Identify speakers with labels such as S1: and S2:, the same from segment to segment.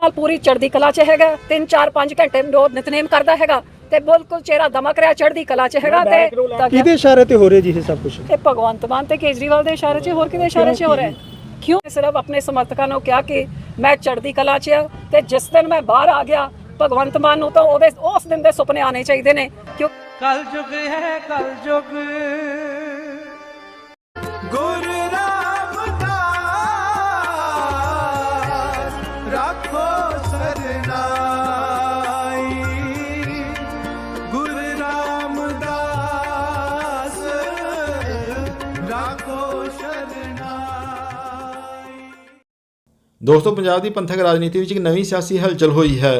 S1: ਨਾਲ ਪੂਰੀ ਚੜ੍ਹਦੀ ਕਲਾ ਚ ਹੈਗਾ 3 4 5 ਘੰਟੇ ਰੋਜ਼ ਨਿਤਨੇਮ ਕਰਦਾ ਹੈਗਾ ਤੇ ਬਿਲਕੁਲ ਚਿਹਰਾ ਦਮਕ ਰਿਹਾ ਚੜ੍ਹਦੀ ਕਲਾ ਚ ਹੈਗਾ ਤੇ
S2: ਕਿਹਦੇ ਇਸ਼ਾਰੇ ਤੇ ਹੋ ਰਿਹਾ ਜੀ ਇਹ ਸਭ ਕੁਝ
S1: ਇਹ ਭਗਵੰਤ ਮਾਨ ਤੇ ਕੇਜਰੀਵਾਲ ਦੇ ਇਸ਼ਾਰੇ 'ਚ ਹੋਰ ਕਿਹਦੇ ਇਸ਼ਾਰੇ 'ਚ ਹੋ ਰਿਹਾ ਹੈ? ਕਿਉਂ ਸਿਰਫ ਆਪਣੇ ਸਮਰਥਕਾਂ ਨੂੰ ਕਿਹਾ ਕਿ ਮੈਂ ਚੜ੍ਹਦੀ ਕਲਾ 'ਚ ਆ ਤੇ ਜਿਸ ਦਿਨ ਮੈਂ ਬਾਹਰ ਆ ਗਿਆ ਭਗਵੰਤ ਮਾਨ ਨੂੰ ਤਾਂ ਉਹਦੇ ਉਸ ਦਿਨ ਦੇ ਸੁਪਨੇ ਆਣੇ ਚਾਹੀਦੇ ਨੇ। ਕਿਉਂ?
S3: ਕਲ ਯੁਗ ਹੈ ਕਲ ਯੁਗ ਗੁਰ
S4: ਦੋਸਤੋ, ਪੰਜਾਬ ਦੀ ਪੰਥਕ ਰਾਜਨੀਤੀ ਵਿੱਚ ਇੱਕ ਨਵੀਂ ਸਿਆਸੀ ਹਲਚਲ ਹੋਈ ਹੈ।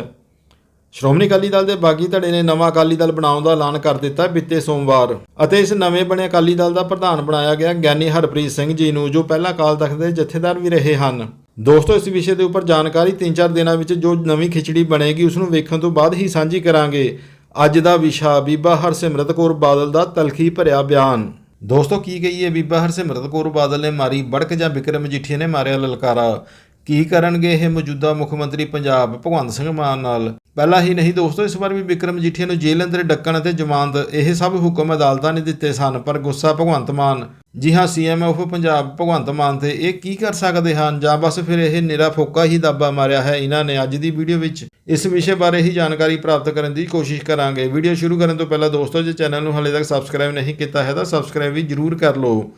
S4: ਸ਼੍ਰੋਮਣੀ ਅਕਾਲੀ ਦਲ ਦੇ ਬਾਗੀ ਧੜੇ ਨੇ ਨਵਾਂ ਅਕਾਲੀ ਦਲ ਬਣਾਉਣ ਦਾ ਐਲਾਨ ਕਰ ਦਿੱਤਾ ਬੀਤੇ ਸੋਮਵਾਰ ਅਤੇ ਇਸ ਨਵੇਂ ਬਣੇ ਅਕਾਲੀ ਦਲ ਦਾ ਪ੍ਰਧਾਨ ਬਣਾਇਆ ਗਿਆ ਗਿਆਨੀ ਹਰਪ੍ਰੀਤ ਸਿੰਘ ਜੀ ਨੂੰ, ਜੋ ਪਹਿਲਾਂ ਅਕਾਲ ਤਖਤ ਦੇ ਜਥੇਦਾਰ ਵੀ ਰਹੇ ਹਨ। ਦੋਸਤੋ, ਇਸ ਵਿਸ਼ੇ ਦੇ ਉੱਪਰ ਜਾਣਕਾਰੀ 3-4 ਦਿਨਾਂ ਵਿੱਚ ਜੋ ਨਵੀਂ ਖਿਚੜੀ ਬਣੇਗੀ, ਉਸ ਨੂੰ ਵੇਖਣ ਤੋਂ ਬਾਅਦ ਹੀ ਸਾਂਝੀ ਕਰਾਂਗੇ। ਅੱਜ ਦਾ ਵਿਸ਼ਾ, ਬੀਬਾ ਹਰਸਿਮਰਤ ਕੌਰ ਬਾਦਲ ਦਾ ਤਲਖੀ ਭਰਿਆ ਬਿਆਨ। ਦੋਸਤੋ, ਕੀ ਕਹੀਏ? ਬੀਬਾ ਹਰਸਿਮਰਤ ਕੌਰ ਬਾਦਲ ਨੇ ਮਾਰੀ ਬੜਕ ਜਾਂ ਵਿਕਰਮ ਮਜੀਠੀਆ ਨੇ ਮਾਰਿਆ ਲਲਕਾਰਾ। ਕੀ ਕਰਨਗੇ ਇਹ ਮੌਜੂਦਾ ਮੁੱਖ ਮੰਤਰੀ ਪੰਜਾਬ ਭਗਵੰਤ ਸਿੰਘ ਮਾਨ ਨਾਲ? ਪਹਿਲਾਂ ਹੀ ਨਹੀਂ ਦੋਸਤੋ, ਇਸ ਵਾਰ ਵੀ ਵਿਕਰਮ ਮਜੀਠੀਆ ਨੂੰ ਜੇਲ੍ਹ ਅੰਦਰ ਡੱਕਣ ਅਤੇ ਜ਼ਮਾਨਤ, ਇਹ ਸਭ ਹੁਕਮ ਅਦਾਲਤਾਂ ਨੇ ਦਿੱਤੇ ਸਨ, ਪਰ ਗੁੱਸਾ ਭਗਵੰਤ ਮਾਨ। ਜੀ ਹਾਂ ਸੀਐਮ ਆਫ ਪੰਜਾਬ ਭਗਵੰਤ ਮਾਨ ਤੇ ਇਹ ਕੀ ਕਰ ਸਕਦੇ ਹਨ? ਜਾਂ ਬਸ ਫਿਰ ਇਹ ਨਿਰਾ ਫੋਕਾ ਹੀ ਦਾਬਾ ਮਾਰਿਆ ਹੈ ਇਹਨਾਂ ਨੇ ਅੱਜ ਦੀ ਵੀਡੀਓ ਵਿੱਚ? ਇਸ ਵਿਸ਼ੇ ਬਾਰੇ ਹੀ ਜਾਣਕਾਰੀ ਪ੍ਰਾਪਤ ਕਰਨ ਦੀ ਕੋਸ਼ਿਸ਼ ਕਰਾਂਗੇ। ਵੀਡੀਓ ਸ਼ੁਰੂ ਕਰਨ ਤੋਂ ਪਹਿਲਾਂ ਦੋਸਤੋ, ਜੇ ਚੈਨਲ ਨੂੰ ਹਾਲੇ ਤੱਕ ਸਬਸਕ੍ਰਾਈਬ ਨਹੀਂ ਕੀਤਾ ਹੈ ਤਾਂ ਸਬਸਕ੍ਰਾਈਬ ਵੀ ਜਰੂਰ ਕਰ ਲਓ।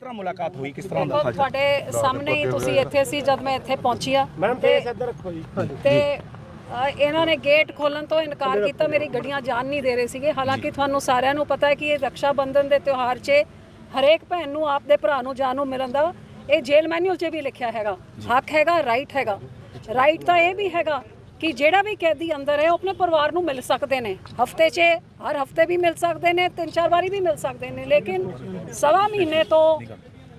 S2: ਤਰ੍ਹਾਂ ਮੁਲਾਕਾਤ ਹੋਈ ਕਿਸ ਤਰ੍ਹਾਂ
S1: ਦੇਖੋ ਤੁਹਾਡੇ ਸਾਹਮਣੇ ਹੀ ਤੁਸੀਂ ਇੱਥੇ ਸੀ ਜਦ ਮੈਂ ਇੱਥੇ ਪਹੁੰਚੀ ਆ। ਤੇ
S2: ਇੱਧਰ ਰੱਖੋ ਜੀ।
S1: ਤੇ ਇਹਨਾਂ ਨੇ ਗੇਟ ਖੋਲਣ ਤੋਂ ਇਨਕਾਰ ਕੀਤਾ ਮੇਰੀ ਗੱਡੀਆਂ ਜਾਣ ਨਹੀਂ ਦੇ ਰਹੇ ਸੀਗੇ। ਹਾਲਾਂਕਿ ਤੁਹਾਨੂੰ ਸਾਰਿਆਂ ਨੂੰ ਪਤਾ ਹੈ ਕਿ ਇਹ ਰੱਖਿਆ ਬੰਧਨ ਦੇ ਤਿਉਹਾਰ 'ਚ ਹਰੇਕ ਭੈਣ ਨੂੰ ਆਪਦੇ ਭਰਾ ਨੂੰ ਜਾਨ ਨੂੰ ਮਿਲਣ ਦਾ ਇਹ ਜੇਲ ਮੈਨੂਅਲ 'ਚ ਵੀ ਲਿਖਿਆ ਹੈਗਾ। ਹੱਕ ਹੈਗਾ ਰਾਈਟ ਹੈਗਾ। ਰਾਈਟ ਤਾਂ ਇਹ ਵੀ ਹੈਗਾ ਕਿ ਜਿਹੜਾ ਵੀ ਕੈਦੀ ਅੰਦਰ ਹੈ ਉਹ ਆਪਣੇ ਪਰਿਵਾਰ ਨੂੰ ਮਿਲ ਸਕਦੇ ਨੇ। ਹਫ਼ਤੇ 'ਚ ਹਰ ਹਫ਼ਤੇ ਵੀ ਮਿਲ ਸਕਦੇ ਨੇ ਤਿੰਨ ਚਾਰ ਵਾਰੀ ਵੀ ਮਿਲ ਸਕਦੇ ਨੇ। ਲੇਕਿਨ ਸਵਾ ਮਹੀਨੇ ਤੋਂ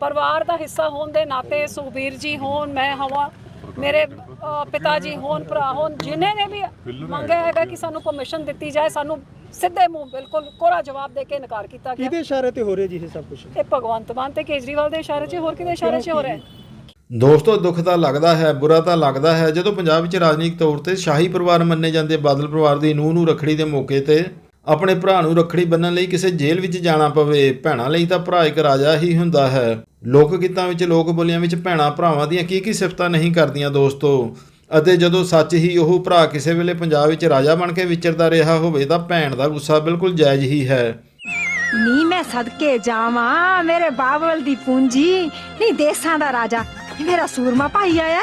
S1: ਪਰਿਵਾਰ ਦਾ ਹਿੱਸਾ ਹੋਣ ਦੇ ਨਾਤੇ ਸੁਖਬੀਰ ਜੀ ਹੋਣ ਮੈਂ ਹਵਾ ਮੇਰੇ ਪਿਤਾ ਜੀ ਹੋਣ ਭਰਾ ਹੋਣ ਜਿਨ੍ਹਾਂ ਨੇ ਵੀ ਮੰਗਿਆ ਹੈਗਾ ਕਿ ਸਾਨੂੰ ਪਰਮਿਸ਼ਨ ਦਿੱਤੀ ਜਾਏ ਸਾਨੂੰ ਸਿੱਧੇ ਮੂੰਹ ਬਿਲਕੁਲ ਕੋਰਾ ਜਵਾਬ ਦੇ ਕੇ ਇਨਕਾਰ ਕੀਤਾ ਗਿਆ।
S2: ਕਿਹਦੇ ਇਸ਼ਾਰੇ ਤੇ ਹੋ ਰਿਹਾ ਜੀ ਇਹ ਸਭ ਕੁਝ
S1: ਇਹ ਭਗਵੰਤ ਮਾਨ ਤੇ ਕੇਜਰੀਵਾਲ ਦੇ ਇਸ਼ਾਰੇ 'ਚ ਹੋਰ ਕਿਹਦੇ ਇਸ਼ਾਰੇ 'ਚ ਹੋ ਰਿਹਾ ਹੈ?
S4: ਦੋਸਤੋ, ਦੁੱਖ ਤਾਂ ਲੱਗਦਾ ਹੈ, ਬੁਰਾ ਤਾਂ ਲੱਗਦਾ ਹੈ। ਜਦੋਂ ਪੰਜਾਬ ਵਿੱਚ ਰਾਜਨੀਤਿਕ ਤੌਰ ਤੇ ਸ਼ਾਹੀ ਪਰਿਵਾਰ ਮੰਨੇ ਜਾਂਦੇ ਬਾਦਲ ਪਰਿਵਾਰ ਦੀ ਨੂੰਹ ਨੂੰ ਰੱਖੜੀ ਦੇ ਮੌਕੇ ਤੇ ਆਪਣੇ ਭਰਾ ਨੂੰ ਰੱਖੜੀ ਬੰਨਣ ਲਈ ਕਿਸੇ ਜੇਲ੍ਹ ਵਿੱਚ ਜਾਣਾ ਪਵੇ, ਭੈਣਾਂ ਲਈ ਤਾਂ ਭਰਾ ਇੱਕ ਰਾਜਾ ਹੀ ਹੁੰਦਾ ਹੈ। ਲੋਕ ਗੀਤਾਂ ਵਿੱਚ, ਲੋਕ ਬੋਲੀਆਂ ਵਿੱਚ ਭੈਣਾਂ ਭਰਾਵਾਂ ਦੀਆਂ ਕੀ ਕੀ ਸਿਫਤਾਂ ਨਹੀਂ ਕਰਦੀਆਂ ਦੋਸਤੋ? ਅਤੇ ਜਦੋਂ ਸੱਚ ਹੀ ਉਹ ਭਰਾ ਕਿਸੇ ਵੇਲੇ ਪੰਜਾਬ ਵਿੱਚ ਰਾਜਾ ਬਣ ਕੇ ਵਿਚਰਦਾ ਰਿਹਾ ਹੋਵੇ ਤਾਂ ਭੈਣ ਦਾ ਗੁੱਸਾ ਬਿਲਕੁਲ ਜਾਇਜ਼ ਹੀ ਹੈ।
S5: ਨੀ ਮੈਂ ਸਦਕੇ ਜਾਵਾਂ ਮੇਰੇ ਬਾਬਲ ਦੀ ਪੂੰਜੀ, ਨੀ ਦੇਸਾਂ ਦਾ ਰਾਜਾ। ਮੇਰਾ ਸੂਰਮਾ ਭਾਈ ਆਇਆ।